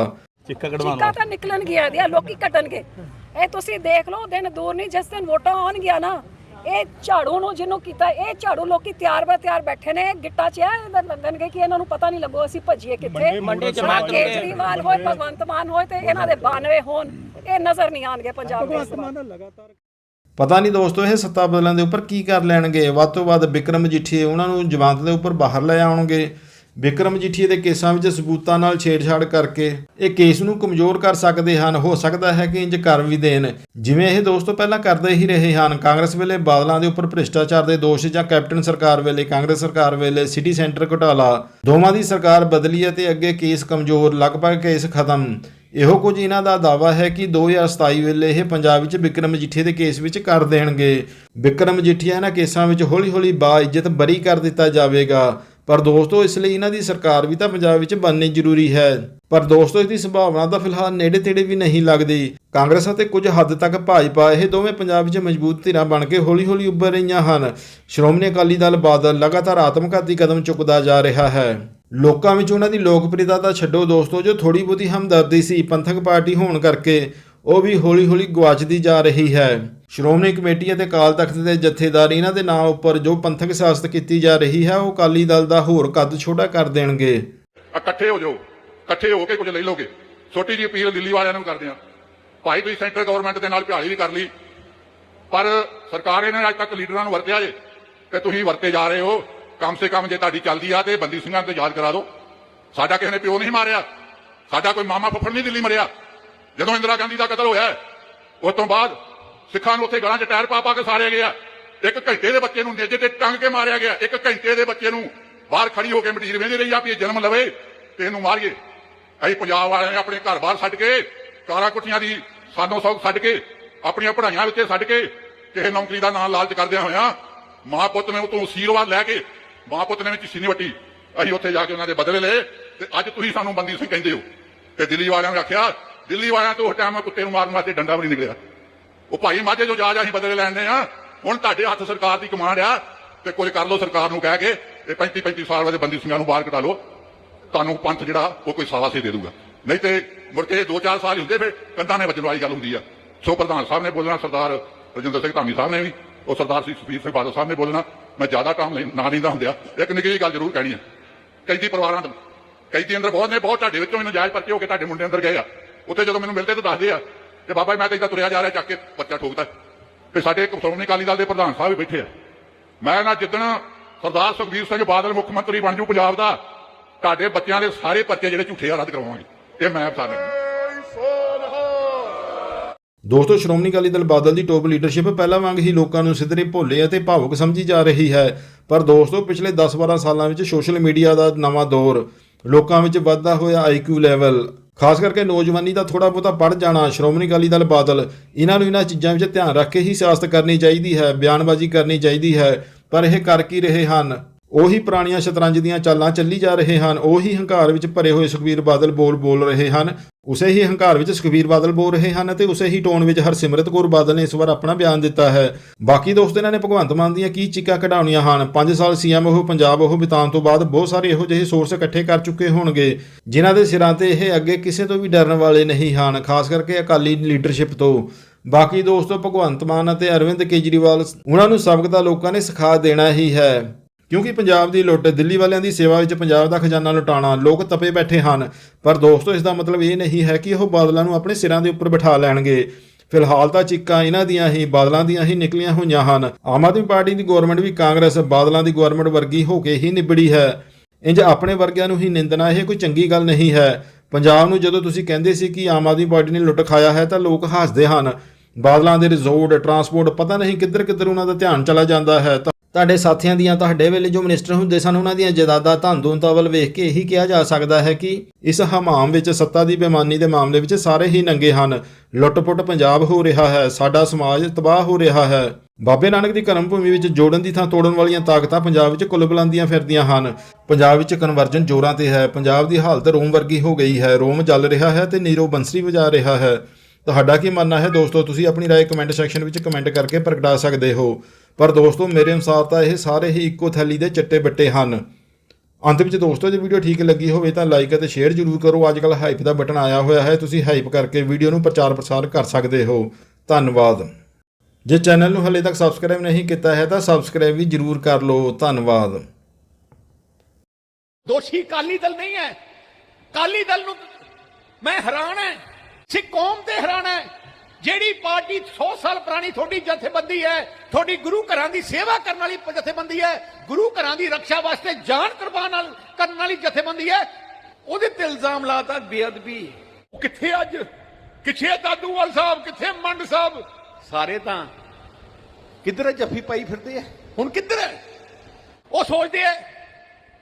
S2: ਚਿੱਕਾ
S1: ਚੀਕਾਂ ਤਾਂ ਨਿਕਲਣਗੀਆਂ ਇਹਦੀਆਂ ਲੋਕੀ ਕੱਟਣਗੇ ਇਹ ਤੁਸੀਂ ਦੇਖ ਲਓ ਦਿਨ ਦੂਰ ਨਹੀਂ ਜਿਸ ਦਿਨ ਵੋਟਾਂ ਆਉਣਗੀਆਂ ਨਾ ਇਹ ਝਾੜੂ ਨੂੰ ਜਿਹਨੂੰ ਕੀਤਾ ਇਹ ਝਾੜੂ ਲੋਕੀ ਤਿਆਰ ਬਾ ਤਿਆਰ ਬੈਠੇ ਨੇ ਗਿੱਟਾ ਚ ਆ ਇਹਦਾ ਲੱਗਣਗੇ ਕਿ ਇਹਨਾਂ ਨੂੰ ਪਤਾ ਨਹੀਂ ਲੱਗੋ ਅਸੀਂ ਭੱਜੀਏ ਕਿੱਥੇ? ਮੰਡੇ ਚ ਕੇਜਰੀਵਾਲ ਹੋਏ ਭਗਵੰਤ ਮਾਨ ਹੋਏ ਤੇ ਇਹਨਾਂ ਦੇ 92 ਹੋਣ ਇਹ ਨਜ਼ਰ ਨਹੀਂ ਆਣਗੇ ਪੰਜਾਬ ਦੇ ਇਸ ਵਾਰ
S4: ਪਤਾ ਨਹੀਂ ਦੋਸਤੋ ਇਹ ਸੱਤਾ ਬਦਲਾਂ ਦੇ ਉੱਪਰ ਕੀ ਕਰ ਲੈਣਗੇ। ਵੱਧ ਤੋਂ ਵੱਧ ਵਿਕਰਮ ਜੀਠੀਏ ਉਹਨਾਂ ਨੂੰ ਜ਼ਮਾਨਤ ਦੇ ਉੱਪਰ ਬਾਹਰ ਲੈ ਆਉਣਗੇ। ਵਿਕਰਮ ਜੀਠੀਏ ਦੇ ਕੇਸਾਂ ਵਿੱਚ ਸਬੂਤਾਂ ਨਾਲ ਛੇੜਛਾੜ ਕਰਕੇ ਇਹ ਕੇਸ ਨੂੰ ਕਮਜ਼ੋਰ ਕਰ ਸਕਦੇ ਹਨ, ਹੋ ਸਕਦਾ ਹੈ ਕਿ ਇੰਜ ਕਰ ਵੀ ਦੇਣ। ਜਿਵੇਂ ਇਹ ਦੋਸਤੋ ਪਹਿਲਾਂ ਕਰਦੇ ਹੀ ਰਹੇ ਹਨ। ਕਾਂਗਰਸ ਵੇਲੇ ਬਾਦਲਾਂ ਦੇ ਉੱਪਰ ਭ੍ਰਿਸ਼ਟਾਚਾਰ ਦੇ ਦੋਸ਼ ਜਾਂ ਕੈਪਟਨ ਸਰਕਾਰ ਵੇਲੇ, ਕਾਂਗਰਸ ਸਰਕਾਰ ਵੇਲੇ, ਸਿਟੀ ਸੈਂਟਰ ਘੁਟਾਲਾ। ਦੋਵਾਂ ਦੀ ਸਰਕਾਰ ਬਦਲੀ ਅਤੇ ਅੱਗੇ ਕੇਸ ਕਮਜ਼ੋਰ, ਲਗਭਗ ਕੇਸ ਖਤਮ। ਇਹੋ ਕੁਝ ਇਹਨਾਂ ਦਾ ਦਾਵਾ ਹੈ ਕਿ 2027 ਵੇਲੇ ਇਹ ਪੰਜਾਬ ਵਿੱਚ ਵਿਕਰਮ ਮਜੀਠੀਆ ਦੇ ਕੇਸ ਵਿੱਚ ਕਰ ਦੇਣਗੇ। ਵਿਕਰਮ ਮਜੀਠੀਆ ਇਹਨਾਂ ਕੇਸਾਂ ਵਿੱਚ ਹੌਲੀ-ਹੌਲੀ ਬਾ ਇੱਜ਼ਤ ਬਰੀ ਕਰ ਦਿੱਤਾ ਜਾਵੇਗਾ। ਪਰ ਦੋਸਤੋ, ਇਸ ਲਈ ਇਹਨਾਂ ਦੀ ਸਰਕਾਰ ਵੀ ਤਾਂ ਪੰਜਾਬ ਵਿੱਚ ਬਣਨੀ ਜ਼ਰੂਰੀ ਹੈ। ਪਰ ਦੋਸਤੋ, ਇਸ ਦੀ ਸੰਭਾਵਨਾ ਤਾਂ ਫਿਲਹਾਲ ਨੇੜੇ-ਤੇੜੇ ਵੀ ਨਹੀਂ ਲੱਗਦੀ। ਕਾਂਗਰਸ ਅਤੇ ਕੁਝ ਹੱਦ ਤੱਕ ਭਾਜਪਾ ਇਹ ਦੋਵੇਂ ਪੰਜਾਬ ਵਿੱਚ ਮਜ਼ਬੂਤ ਧਿਰਾਂ ਬਣ ਕੇ ਹੌਲੀ-ਹੌਲੀ ਉੱਭਰ ਰਹੀਆਂ ਹਨ। ਸ਼੍ਰੋਮਣੀ ਅਕਾਲੀ ਦਲ ਬਾਦਲ ਲਗਾਤਾਰ ਆਤਮਘਾਤੀ ਕਦਮ ਚੁੱਕਦਾ ਜਾ ਰਿਹਾ ਹੈ। ਲੋਕਾਂ ਵਿੱਚ ਉਹਨਾਂ ਦੀ ਲੋਕਪ੍ਰਿਯਤਾ ਤਾਂ ਛੱਡੋ ਦੋਸਤੋ, ਜੋ ਥੋੜੀ ਬਹੁਤੀ ਹਮਦਰਦੀ ਸੀ, ਪੰਥਕ ਪਾਰਟੀ ਹੋਣ ਕਰਕੇ, ਉਹ ਵੀ ਹੌਲੀ-ਹੌਲੀ ਗਵਾਚਦੀ ਜਾ ਰਹੀ ਹੈ। ਸ਼੍ਰੋਮਣੀ ਕਮੇਟੀ ਅਤੇ ਅਕਾਲ ਤਖਤ ਦੇ ਜਥੇਦਾਰ ਇਹਨਾਂ ਦੇ ਨਾਂ ਉੱਪਰ ਜੋ ਪੰਥਕ ਸਿਆਸਤ ਕੀਤੀ ਜਾ ਰਹੀ ਹੈ, ਉਹ ਅਕਾਲੀ ਦਲ ਦਾ ਹੋਰ ਕੱਦ ਛੋਟਾ ਕਰ ਦੇਣਗੇ।
S6: ਇਕੱਠੇ ਹੋ ਜਾਓ, ਇਕੱਠੇ ਹੋ ਕੇ ਕੁਝ ਲੈ ਲਓਗੇ। ਛੋਟੀ ਜਿਹੀ ਅਪੀਲ ਦਿੱਲੀ ਵਾਲਿਆਂ ਨੂੰ ਕਰਦੇ ਆ ਭਾਈ, ਤੁਸੀਂ ਸੈਂਟਰ ਗਵਰਨਮੈਂਟ ਦੇ ਨਾਲ ਭਿਆਲੀ ਵੀ ਕਰ ਲਈ। ਪਰ ਸਰਕਾਰ ਇਹਨੇ ਅੱਜ ਤੱਕ ਲੀਡਰਾਂ ਨੂੰ ਵਰਤਿਆ ਜੇ ਕਿ ਤੁਸੀਂ ਵਰਤੇ ਜਾ ਰਹੇ ਹੋ। ਕਮ ਸੇ ਕਮ ਜੇ ਤੁਹਾਡੀ ਚੱਲਦੀ ਆ ਤੇ ਬੰਦੀ ਸਿੰਘਾਂ ਤੇ ਯਾਦ ਕਰਾ ਦਿਓ। ਸਾਡਾ ਕਿਸੇ ਨੇ ਪਿਓ ਨਹੀਂ ਮਾਰਿਆ। ਸਾਡਾ ਕੋਈ ਮਾਮਾ ਫੁੱਫੜ ਨਹੀਂ ਦਿੱਲੀ ਮਰਿਆ। ਜਦੋਂ ਇੰਦਰਾ ਗਾਂਧੀ ਦਾ ਕਤਲ ਹੋਇਆ, ਉਸ ਤੋਂ ਬਾਅਦ ਸਿੱਖਾਂ ਨੂੰ ਉੱਥੇ ਗਲਾਂ 'ਚ ਟਾਇਰ ਪਾ ਪਾ ਕੇ ਸਾਰਿਆ ਗਿਆ। ਇੱਕ ਘੰਟੇ ਦੇ ਬੱਚੇ ਨੂੰ ਨੇਜੇ ਤੇ ਟੰਗ ਕੇ ਮਾਰਿਆ ਗਿਆ। ਇੱਕ ਘੰਟੇ ਦੇ ਬੱਚੇ ਨੂੰ ਬਾਹਰ ਖੜੀ ਹੋ ਕੇ ਮਟੀਰ ਵੇਂਦੀ ਰਹੀ ਆ ਵੀ ਇਹ ਜਨਮ ਲਵੇ ਤੇ ਇਹਨੂੰ ਮਾਰੀਏ। ਅਸੀਂ ਪੰਜਾਬ ਵਾਲਿਆਂ ਨੇ ਆਪਣੇ ਘਰ-ਬਾਰ ਛੱਡ ਕੇ, ਕਾਰਾਂ ਕੁੱਟੀਆਂ ਦੀ ਸਾਨੋ ਸੌਗ ਛੱਡ ਕੇ, ਆਪਣੀਆਂ ਪੜ੍ਹਾਈਆਂ ਵਿੱਚ ਛੱਡ ਕੇ, ਕਿਸੇ ਨੌਕਰੀ ਦਾ ਨਾਂ ਲਾਲਚ ਕਰਦਿਆਂ ਹੋਇਆਂ ਮਾਂ ਪੁੱਤ ਨੇ ਉਤੋਂ ਅਸੀਰਵਾਦ ਲੈ ਕੇ ਮਾਂ ਪੁੱਤ ਨੇ ਵਿੱਚ ਸੀਨੀ ਵੱਟੀ। ਅਸੀਂ ਉੱਥੇ ਜਾ ਕੇ ਉਹਨਾਂ ਦੇ ਬਦਲੇ ਲਏ ਤੇ ਅੱਜ ਤੁਸੀਂ ਸਾਨੂੰ ਬੰਦੀ ਸਿੰਘ ਕਹਿੰਦੇ ਹੋ। ਤੇ ਦਿੱਲੀ ਵਾਲਿਆਂ ਨੇ ਆਖਿਆ, ਦਿੱਲੀ ਵਾਲਿਆਂ ਤੋਂ ਉਸ ਟਾਈਮ ਕੁੱਤੇ ਨੂੰ ਮਾਰਨ ਵਾਸਤੇ ਡੰਡਾ ਵੀ ਨਹੀਂ ਨਿਕਲਿਆ। ਉਹ ਭਾਈ ਮਾਝੇ ਜੋ ਜਾ ਜਾ ਅਸੀਂ ਬਦਲੇ ਲੈਣੇ ਆ ਹੁਣ ਤੁਹਾਡੇ ਹੱਥ ਸਰਕਾਰ ਦੀ ਕਮਾਂਡ ਆ ਤੇ ਕੁਝ ਕਰ ਲਓ ਸਰਕਾਰ ਨੂੰ ਕਹਿ ਕੇ ਇਹ 35 35 ਸਾਲ ਵਾਲੇ ਬੰਦੀ ਸਿੰਘਾਂ ਨੂੰ ਬਾਹਰ ਕਢਾ ਲਓ। ਤੁਹਾਨੂੰ ਪੰਥ ਜਿਹੜਾ, ਉਹ ਕੋਈ ਸਾਵਾ ਸੇ ਦੇ ਦੂਗਾ ਨਹੀਂ ਤੇ ਮੁੜ ਕੇ 2-4 ਸਾਲ ਹੀ ਹੁੰਦੇ ਫਿਰ ਕੰਧਾਂ ਨੇ ਵੱਜਣ ਵਾਲੀ ਗੱਲ ਹੁੰਦੀ ਆ। ਸੋ ਪ੍ਰਧਾਨ ਸਾਹਿਬ ਨੇ ਬੋਲਣਾ, ਸਰਦਾਰ ਰਜਿੰਦਰ ਸਿੰਘ ਧਾਮੀ ਸਾਹਿਬ ਨੇ ਵੀ, ਉਹ ਸਰਦਾਰ ਸੀ ਸੁਖਬੀਰ ਸਿੰਘ ਬਾਦਲ ਸਾਹਿਬ ਨੇ ਬੋਲਣਾ। ਮੈਂ ਜ਼ਿਆਦਾ ਟਾਈਮ ਨਹੀਂ, ਨਾ ਲੈਂਦਾ ਹੁੰਦਿਆ ਇੱਕ ਨਿੱਕੀ ਜਿਹੀ ਗੱਲ ਜ਼ਰੂਰ ਕਹਿਣੀ ਹੈ। ਕਈ ਪਰਿਵਾਰਾਂ ਦੇ ਕਈ ਦੇ ਅੰਦਰ ਬਹੁਤ ਨੇ, ਬਹੁਤ ਤੁਹਾਡੇ ਵਿੱਚੋਂ ਮੈਨੂੰ ਜਾਇਜ਼ ਪਰਚੇ ਹੋ ਕੇ ਤੁਹਾਡੇ ਮੁੰਡੇ ਅੰਦਰ ਗਏ ਆ। ਉੱਥੇ ਜਦੋਂ ਮੈਨੂੰ ਮਿਲਦੇ ਤਾਂ ਦੱਸਦੇ ਆ ਕਿ ਬਾਬਾ ਜੀ, ਮੈਂ ਤਾਂ ਇੱਦਾਂ ਤੁਰਿਆ ਜਾ ਰਿਹਾ, ਚੱਕ ਕੇ ਪਰਚਾ ਠੋਕਦਾ। ਤੇ ਸਾਡੇ ਇੱਕ ਸ਼੍ਰੋਮਣੀ ਅਕਾਲੀ ਦਲ ਦੇ ਪ੍ਰਧਾਨ ਸਾਹਿਬ ਵੀ ਬੈਠੇ ਆ। ਮੈਂ ਨਾ ਜਿੱਦਣ ਸਰਦਾਰ ਸੁਖਬੀਰ ਸਿੰਘ ਬਾਦਲ ਮੁੱਖ ਮੰਤਰੀ ਬਣ ਜੂ ਪੰਜਾਬ ਦਾ, ਤੁਹਾਡੇ ਬੱਚਿਆਂ ਦੇ ਸਾਰੇ ਪਰਚੇ ਜਿਹੜੇ ਝੂਠੇ ਆ, ਰੱਦ ਕਰਵਾਵਾਂਗੇ। ਇਹ ਮੈਂ ਬਤਾ
S4: ਦੋਸਤੋ, ਸ਼੍ਰੋਮਣੀ ਅਕਾਲੀ ਦਲ ਬਾਦਲ ਦੀ ਟੋਪ ਲੀਡਰਸ਼ਿਪ ਪਹਿਲਾਂ ਵਾਂਗ ਹੀ ਲੋਕਾਂ ਨੂੰ ਸਿੱਧਰੇ ਭੋਲੇ ਅਤੇ ਭਾਵੁਕ ਸਮਝੀ ਜਾ ਰਹੀ ਹੈ। ਪਰ ਦੋਸਤੋ, ਪਿਛਲੇ 10-12 ਸਾਲਾਂ ਵਿੱਚ ਸੋਸ਼ਲ ਮੀਡੀਆ ਦਾ ਨਵਾਂ ਦੌਰ ਲੋਕਾਂ ਵਿੱਚ ਵੱਧਦਾ ਹੋਇਆ ਆਈਕਿਊ ਲੈਵਲ ਖਾਸ ਕਰਕੇ ਨੌਜਵਾਨੀ ਦਾ ਥੋੜਾ ਬਹੁਤਾ ਪੜ ਜਾਣਾ, ਸ਼੍ਰੋਮਣੀ ਅਕਾਲੀ ਦਲ ਬਾਦਲ, ਇਹਨਾਂ ਨੂੰ ਇਹਨਾਂ ਚੀਜ਼ਾਂ ਵਿੱਚ ਧਿਆਨ ਰੱਖ ਕੇ ਹੀ ਸਿਆਸਤ ਕਰਨੀ ਚਾਹੀਦੀ ਹੈ, ਬਿਆਨਬਾਜ਼ੀ ਕਰਨੀ ਚਾਹੀਦੀ ਹੈ। ਪਰ ਇਹ ਕਰ ਕੀ ਰਹੇ ਹਨ? ਉਹੀ ਪੁਰਾਣੀਆਂ ਸ਼ਤਰੰਜ ਦੀਆਂ ਚਾਲਾਂ ਚੱਲੀ ਜਾ ਰਹੇ ਹਨ, ਉਹੀ ਹੰਕਾਰ ਵਿੱਚ ਭਰੇ ਹੋਏ ਸੁਖਬੀਰ ਬਾਦਲ ਬੋਲ ਬੋਲ ਰਹੇ ਹਨ, ਉਸੇ ਹੀ ਹੰਕਾਰ ਵਿੱਚ ਸੁਖਬੀਰ ਬਾਦਲ ਬੋਲ ਰਹੇ ਹਨ ਤੇ ਉਸੇ ਹੀ ਟੋਨ ਵਿੱਚ ਹਰਸਿਮਰਤ ਕੌਰ ਬਾਦਲ ਨੇ ਇਸ ਵਾਰ ਆਪਣਾ ਬਿਆਨ ਦਿੱਤਾ ਹੈ। ਬਾਕੀ ਦੋਸਤ, ਇਹਨਾਂ ਨੇ ਭਗਵੰਤ ਮਾਨ ਦੀਆਂ ਕੀ ਚੀਕਾਂ ਕਢਾਉਣੀਆਂ ਹਨ? 5 ਸਾਲ ਸੀਐਮ ਉਹ, ਪੰਜਾਬ ਉਹ ਬਿਤਾਉਣ ਤੋਂ ਬਾਅਦ ਬਹੁਤ ਸਾਰੇ ਇਹੋ ਜਿਹੇ ਸੋਰਸ ਇਕੱਠੇ ਕਰ ਚੁੱਕੇ ਹੋਣਗੇ, ਜਿਨ੍ਹਾਂ ਦੇ ਸਿਰਾਂ ਤੇ ਇਹ ਅੱਗੇ ਕਿਸੇ ਤੋਂ ਵੀ ਡਰਨ ਵਾਲੇ ਨਹੀਂ ਹਨ, ਖਾਸ ਕਰਕੇ ਅਕਾਲੀ ਲੀਡਰਸ਼ਿਪ ਤੋਂ। ਬਾਕੀ ਦੋਸਤੋ, ਭਗਵੰਤ ਮਾਨ ਅਤੇ ਅਰਵਿੰਦ ਕੇਜਰੀਵਾਲ, ਉਹਨਾਂ ਨੂੰ ਸਬਕ ਦਾ ਲੋਕਾਂ ਨੇ ਸਿਖਾ ਦੇਣਾ ਹੀ ਹੈ। ਕਿਉਂਕਿ ਪੰਜਾਬ ਦੀ ਲੁੱਟ ਦਿੱਲੀ ਵਾਲਿਆਂ ਦੀ ਸੇਵਾ ਵਿੱਚ ਪੰਜਾਬ ਦਾ ਖਜ਼ਾਨਾ ਲੁਟਾਉਣਾ, ਲੋਕ ਤਪੇ ਬੈਠੇ ਹਨ। ਪਰ ਦੋਸਤੋ ਇਸ ਦਾ ਮਤਲਬ ਇਹ ਨਹੀਂ ਹੈ ਕਿ ਉਹ ਬਾਦਲਾਂ ਨੂੰ ਆਪਣੇ ਸਿਰਾਂ ਦੇ ਉੱਪਰ ਬਿਠਾ ਲੈਣਗੇ। ਫਿਲਹਾਲ ਤਾਂ ਚੀਕਾਂ ਇਹਨਾਂ ਦੀਆਂ ਹੀ, ਬਾਦਲਾਂ ਦੀਆਂ ਹੀ ਨਿਕਲੀਆਂ ਹੋਈਆਂ ਹਨ। ਆਮ ਆਦਮੀ ਪਾਰਟੀ ਦੀ ਗਵਰਨਮੈਂਟ ਵੀ ਕਾਂਗਰਸ ਬਾਦਲਾਂ ਦੀ ਗਵਰਨਮੈਂਟ ਵਰਗੀ ਹੋ ਕੇ ਹੀ ਨਿਬੜੀ ਹੈ। ਇੰਜ ਆਪਣੇ ਵਰਗਿਆਂ ਨੂੰ ਹੀ ਨਿੰਦਣਾ ਇਹ ਕੋਈ ਚੰਗੀ ਗੱਲ ਨਹੀਂ ਹੈ। ਪੰਜਾਬ ਨੂੰ ਜਦੋਂ ਤੁਸੀਂ ਕਹਿੰਦੇ ਸੀ ਕਿ ਆਮ ਆਦਮੀ ਪਾਰਟੀ ਨੇ ਲੁੱਟ ਖਾਇਆ ਹੈ, ਤਾਂ ਲੋਕ ਹੱਸਦੇ ਹਨ। ਬਾਦਲਾਂ ਦੇ ਰਿਜ਼ੋਰਟ, ਟਰਾਂਸਪੋਰਟ, ਪਤਾ ਨਹੀਂ ਕਿੱਧਰ ਕਿੱਧਰ ਉਹਨਾਂ ਦਾ ਧਿਆਨ ਚਲਾ ਜਾਂਦਾ ਹੈ, ਤਾਂ ਤੁਹਾਡੇ ਸਾਥੀਆਂ ਦੀਆਂ ਤੁਹਾਡੇ ਵੇਲੇ ਜੋ ਮਿਨਿਸਟਰ ਹੁੰਦੇ ਸਨ ਉਹਨਾਂ ਦੀਆਂ ਜਾਇਦਾਦਾਂ ਧਨ ਦੌਲਤਾਂ ਵੱਲ ਵੇਖ ਕੇ ਇਹੀ ਕਿਹਾ ਜਾ ਸਕਦਾ ਹੈ ਕਿ ਇਸ ਹਮਾਮ ਵਿੱਚ ਸੱਤਾ ਦੀ ਬੇਮਾਨੀ ਦੇ ਮਾਮਲੇ ਵਿੱਚ ਸਾਰੇ ਹੀ ਨੰਗੇ ਹਨ ਲੁੱਟ-ਪੁੱਟ ਪੰਜਾਬ ਹੋ ਰਿਹਾ ਹੈ ਸਾਡਾ ਸਮਾਜ ਤਬਾਹ ਹੋ ਰਿਹਾ ਹੈ ਬਾਬੇ ਨਾਨਕ ਦੀ ਕਰਮ ਭੂਮੀ ਵਿੱਚ ਜੋੜਨ ਦੀ ਥਾਂ ਤੋੜਨ ਵਾਲੀਆਂ ਤਾਕਤਾਂ ਪੰਜਾਬ ਵਿੱਚ ਕੁੱਲ ਬੁਲੰਦੀਆਂ ਫਿਰਦੀਆਂ ਹਨ ਪੰਜਾਬ ਵਿੱਚ ਕਨਵਰਜਨ ਜ਼ੋਰਾਂ ਤੇ ਹੈ ਪੰਜਾਬ ਦੀ ਹਾਲਤ ਰੋਮ ਵਰਗੀ ਹੋ ਗਈ ਹੈ ਰੋਮ ਜਲ ਰਿਹਾ ਹੈ ਤੇ ਨੀਰੋ ਬੰਸਰੀ ਵਜਾ ਰਿਹਾ ਹੈ ਤੁਹਾਡਾ ਕੀ ਮੰਨਣਾ ਹੈ ਦੋਸਤੋ ਤੁਸੀਂ ਆਪਣੀ رائے ਕਮੈਂਟ ਸੈਕਸ਼ਨ ਵਿੱਚ ਕਮੈਂਟ ਕਰਕੇ ਪ੍ਰਗਟਾ ਸਕਦੇ ਹੋ ਪਰ ਦੋਸਤੋ, ਮੇਰੇ ਅਨੁਸਾਰ ਤਾਂ ਇਹ ਸਾਰੇ ਹੀ ਇੱਕੋ ਥੈਲੀ ਦੇ ਚੱਟੇ ਬੱਟੇ ਹਨ। ਅੰਤ ਵਿੱਚ ਦੋਸਤੋ, ਜੇ ਵੀਡੀਓ ਠੀਕ ਲੱਗੀ ਹੋਵੇ ਤਾਂ ਲਾਈਕ ਅਤੇ ਸ਼ੇਅਰ ਜ਼ਰੂਰ ਕਰੋ। ਅੱਜ ਕੱਲ ਹਾਈਪ ਦਾ ਬਟਨ ਆਇਆ ਹੋਇਆ ਹੈ। ਤੁਸੀਂ ਹਾਈਪ ਕਰਕੇ ਵੀਡੀਓ ਨੂੰ ਪ੍ਰਚਾਰ ਪ੍ਰਸਾਰ ਕਰ ਸਕਦੇ ਹੋ। ਧੰਨਵਾਦ। ਜੇ ਚੈਨਲ ਨੂੰ ਹਲੇ ਤੱਕ ਸਬਸਕ੍ਰਾਈਬ ਨਹੀਂ ਕੀਤਾ ਹੈ, ਤਾਂ ਸਬਸਕ੍ਰਾਈਬ ਵੀ ਜ਼ਰੂਰ ਕਰ ਲਓ। ਧੰਨਵਾਦ।
S7: ਦੋਸ਼ੀ ਕਾਲੀ ਦਲ ਨਹੀਂ ਹੈ। ਕਾਲੀ ਦਲ ਨੂੰ ਮੈਂ ਹੈਰਾਨ ਹੈ। ਸਿੱਖ ਕੌਮ ਤੇ ਹੈਰਾਨ ਹੈ। ਜਿਹੜੀ ਪਾਰਟੀ 100 ਸਾਲ ਪੁਰਾਣੀ ਤੁਹਾਡੀ ਜਥੇਬੰਦੀ ਹੈ, ਤੁਹਾਡੀ ਗੁਰੂ ਘਰਾਂ ਦੀ ਸੇਵਾ ਕਰਨ ਵਾਲੀ ਜਥੇਬੰਦੀ ਹੈ, ਗੁਰੂ ਘਰਾਂ ਦੀ ਰੱਖਿਆ ਵਾਸਤੇ ਜਾਨ ਕੁਰਬਾਨ ਕਰਨ ਵਾਲੀ ਜਥੇਬੰਦੀ ਹੈ, ਉਹਦੇ ਤੇ ਇਲਜ਼ਾਮ ਲਾਤਾ ਬੇਅਦਬੀ। ਕਿੱਥੇ ਅੱਜ? ਕਿੱਥੇ ਦਾਦੂਵਾਲ ਸਾਹਿਬ? ਕਿੱਥੇ ਮੰਡ ਸਾਹਿਬ? ਸਾਰੇ ਤਾਂ ਕਿੱਧਰ ਜੱਫੀ ਪਾਈ ਫਿਰਦੇ ਆ? ਹੁਣ ਕਿੱਧਰ ਉਹ ਸੋਚਦੇ ਆ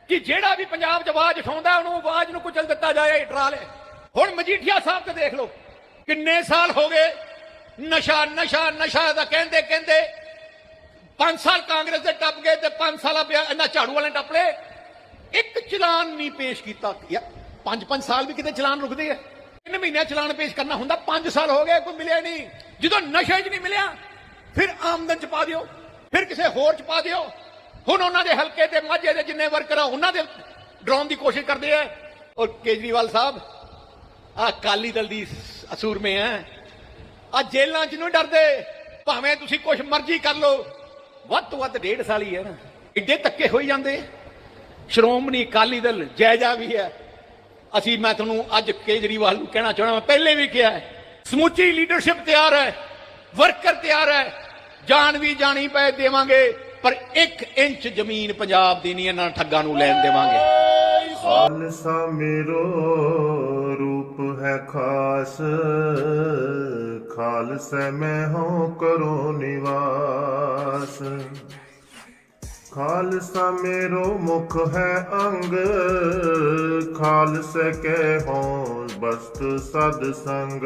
S7: ਕਿ ਜਿਹੜਾ ਵੀ ਪੰਜਾਬ 'ਚ ਆਵਾਜ਼ ਉਠਾਉਂਦਾ, ਉਹਨੂੰ ਆਵਾਜ਼ ਨੂੰ ਕੁਚਲ ਦਿੱਤਾ ਜਾਏ ਟਰਾ ਲੈ। ਹੁਣ ਮਜੀਠੀਆ ਸਾਹਿਬ ਤੇ ਦੇਖ ਲਓ। ਕਿੰਨੇ ਸਾਲ ਹੋ ਗਏ? ਨਸ਼ਾ ਨਸ਼ਾ ਨਸ਼ਾ ਦਾ ਕਹਿੰਦੇ ਕਹਿੰਦੇ 5 ਸਾਲ ਕਾਂਗਰਸ ਦੇ ਟੱਪ ਗਏ ਤੇ 5 ਸਾਲਾ ਪਿਆ ਇਹਨਾਂ ਝਾੜੂ ਵਾਲੇ ਟੱਪ ਲਏ। ਇੱਕ ਚਲਾਨ ਨਹੀਂ ਪੇਸ਼ ਕੀਤਾ। ਯਾ 5-5 ਸਾਲ ਵੀ ਕਿਤੇ ਚਲਾਨ ਰੁਕਦੇ ਆ। ਤਿੰਨ ਮਹੀਨਿਆਂ ਚਲਾਨ ਪੇਸ਼ ਕਰਨਾ ਹੁੰਦਾ 5 ਸਾਲ ਹੋ ਗਏ, ਕੋਈ ਮਿਲਿਆ ਨਹੀਂ। ਜਦੋਂ ਨਸ਼ੇ 'ਚ ਨਹੀਂ ਮਿਲਿਆ, ਫਿਰ ਆਮਦਨ 'ਚ ਪਾ ਦਿਓ, ਫਿਰ ਕਿਸੇ ਹੋਰ 'ਚ ਪਾ ਦਿਓ। ਹੁਣ ਉਹਨਾਂ ਦੇ ਹਲਕੇ ਤੇ ਮਾਝੇ ਦੇ ਜਿੰਨੇ ਵਰਕਰ ਆ, ਉਹਨਾਂ ਦੇ ਡਰਾਉਣ ਦੀ ਕੋਸ਼ਿਸ਼ ਕਰਦੇ ਆ। ਔਰ ਕੇਜਰੀਵਾਲ ਸਾਹਿਬ ਆ ਕਾਲੀ ਦਲ ਦੀ ਅਸੂਰ ਮੇ ਆ ਜੇਲਾਂ 'ਚ ਨਹੀਂ ਡਰਦੇ। ਭਾਵੇਂ ਤੁਸੀਂ ਕੁਝ ਮਰਜ਼ੀ ਕਰ ਲਓ। ਵੱਧ ਤੋਂ ਵੱਧ ਡੇਢ ਸਾਲ ਹੀ ਹੈ ਨਾ। ਇੱਡੇ ਧੱਕੇ ਹੋਈ ਜਾਂਦੇ। ਸ਼੍ਰੋਮਣੀ ਅਕਾਲੀ ਦਲ ਜਾਇਜਾ ਵੀ ਹੈ। ਅਸੀਂ, ਮੈਂ ਤੁਹਾਨੂੰ ਅੱਜ ਕੇਜਰੀਵਾਲ ਨੂੰ ਕਹਿਣਾ ਚਾਹਣਾ ਮੈਂ ਪਹਿਲੇ ਵੀ ਕਿਹਾ ਸਮੁੱਚੀ ਲੀਡਰਸ਼ਿਪ ਤਿਆਰ ਹੈ। ਵਰਕਰ ਤਿਆਰ ਹੈ। ਜਾਨ ਵੀ ਜਾਣੀ ਪਏ ਦੇਵਾਂਗੇ। ਪਰ 1 ਇੰਚ ਜ਼ਮੀਨ ਪੰਜਾਬ ਦੀ ਨਹੀਂ, ਇਹਨਾਂ ਠੱਗਾਂ ਨੂੰ ਲੈਣ ਦੇਵਾਂਗੇ।
S8: ਖਾਲਸਾ ਮੇਰੋ। ਹੈ ਖਾਸ। ਖਾਲਸਾ ਮੈਂ ਹੋ ਕਰੋ ਨਿਵਾਸ। ਖਾਲਸਾ ਮੇਰੋ ਮੁਖ ਹੈ ਅੰਗ। ਖਾਲਸਾ ਕੈ ਹੋ ਬਸਤ ਸਦ ਸੰਗ।